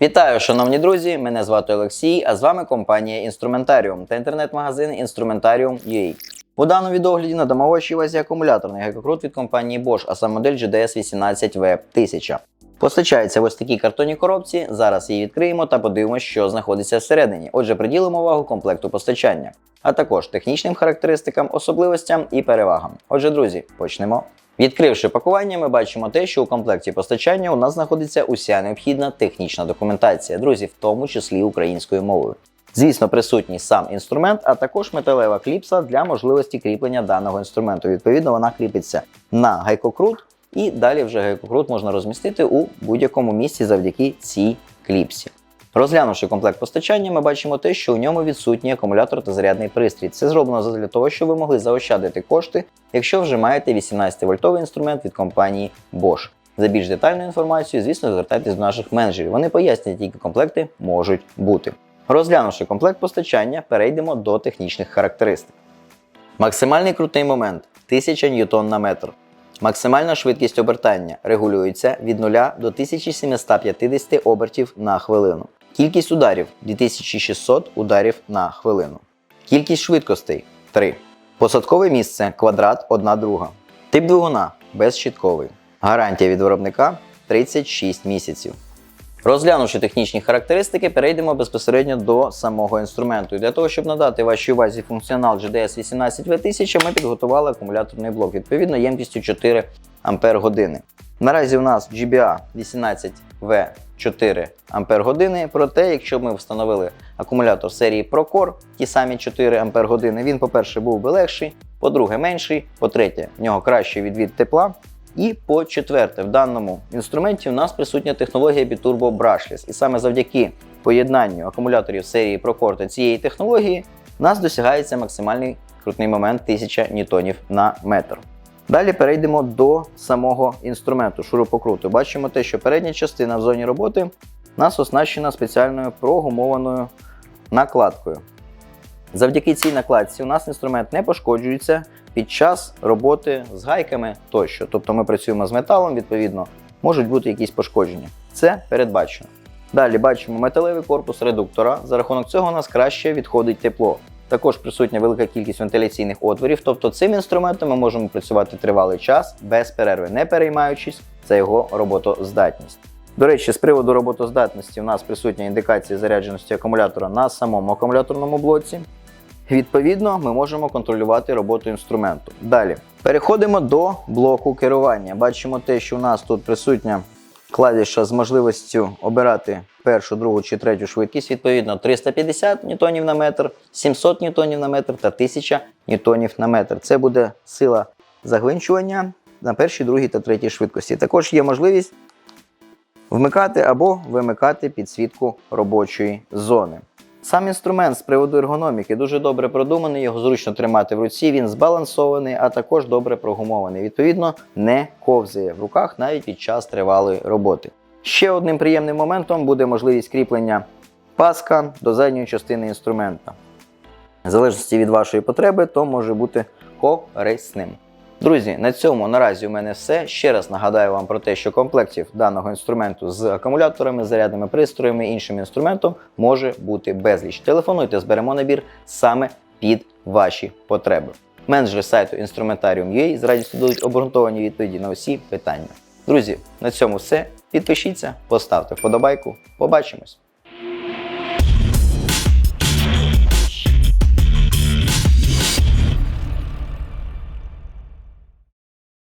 Вітаю, шановні друзі! Мене звати Олексій, а з вами компанія Інструментаріум та інтернет-магазин Instrumentarium.ua. У даному відогляді надамо вашій увазі акумуляторний гекокрут від компанії Bosch, а саме модель GDS 18V1000. Постачається в ось такій картонній коробці. Зараз її відкриємо та подивимося, що знаходиться всередині. Отже, приділимо увагу комплекту постачання, а також технічним характеристикам, особливостям і перевагам. Отже, друзі, почнемо. Відкривши пакування, ми бачимо те, що у комплекті постачання у нас знаходиться уся необхідна технічна документація, друзі, в тому числі українською мовою. Звісно, присутній сам інструмент, а також металева кліпса для можливості кріплення даного інструменту. Відповідно, вона кріпиться на гайкокрут, і далі вже гайкокрут можна розмістити у будь-якому місці завдяки цій кліпсі. Розглянувши комплект постачання, ми бачимо те, що у ньому відсутній акумулятор та зарядний пристрій. Це зроблено для того, щоб ви могли заощадити кошти, якщо вже маєте 18-вольтовий інструмент від компанії Bosch. За більш детальною інформацією, звісно, звертайтесь до наших менеджерів. Вони пояснять, які комплекти можуть бути. Розглянувши комплект постачання, перейдемо до технічних характеристик. Максимальний крутий момент 1000 ньютон на метр. Максимальна швидкість обертання регулюється від 0 до 1750 обертів на хвилину. Кількість ударів 2600 ударів на хвилину. Кількість швидкостей 3. Посадкове місце квадрат 1 друга. Тип двигуна безщітковий. Гарантія від виробника 36 місяців. Розглянувши технічні характеристики, перейдемо безпосередньо до самого інструменту. І для того, щоб надати вашій увазі функціонал GDS 18V1000, ми підготували акумуляторний блок відповідно ємкістю 4 Ампер години. Наразі у нас GBA 18V4 Ампер години. Проте, якщо ми встановили акумулятор серії ProCore, ті самі 4 Ампер він, по-перше, був би легший, по-друге, менший, по-третє, в нього кращий відвід тепла. І по четверте, в даному інструменті у нас присутня технологія Biturbo Brushless. І саме завдяки поєднанню акумуляторів серії Procore та цієї технології у нас досягається максимальний крутний момент 1000 ньютонів на метр. Далі перейдемо до самого інструменту шурупокруту. Бачимо те, що передня частина в зоні роботи нас оснащена спеціальною прогумованою накладкою. Завдяки цій накладці у нас інструмент не пошкоджується під час роботи з гайками тощо. Тобто ми працюємо з металом, відповідно, можуть бути якісь пошкодження. Це передбачено. Далі бачимо металевий корпус редуктора. За рахунок цього у нас краще відходить тепло. Також присутня велика кількість вентиляційних отворів, тобто цим інструментом ми можемо працювати тривалий час без перерви, не переймаючись за його роботоздатність. До речі, з приводу роботоздатності у нас присутня індикація зарядженості акумулятора на самому акумуляторному блоці. Відповідно, ми можемо контролювати роботу інструменту. Далі переходимо до блоку керування. Бачимо те, що у нас тут присутня клавіша з можливістю обирати першу, другу чи третю швидкість. Відповідно, 350 ньютонів на метр, 700 ньютонів на метр та 1000 ньютонів на метр. Це буде сила загвинчування на першій, другій та третій швидкості. Також є можливість вмикати або вимикати підсвітку робочої зони. Сам інструмент з приводу ергономіки дуже добре продуманий, його зручно тримати в руці, він збалансований, а також добре прогумований. Відповідно, не ковзає в руках навіть під час тривалої роботи. Ще одним приємним моментом буде можливість кріплення паска до задньої частини інструмента. В залежності від вашої потреби, то може бути корисним. Друзі, на цьому наразі у мене все. Ще раз нагадаю вам про те, що комплектів даного інструменту з акумуляторами, зарядними пристроями іншим інструментом може бути безліч. Телефонуйте, зберемо набір саме під ваші потреби. Менеджери сайту Instrumentarium.ua з радістю дадуть обґрунтовані відповіді на усі питання. Друзі, на цьому все. Підпишіться, поставте вподобайку. Побачимось!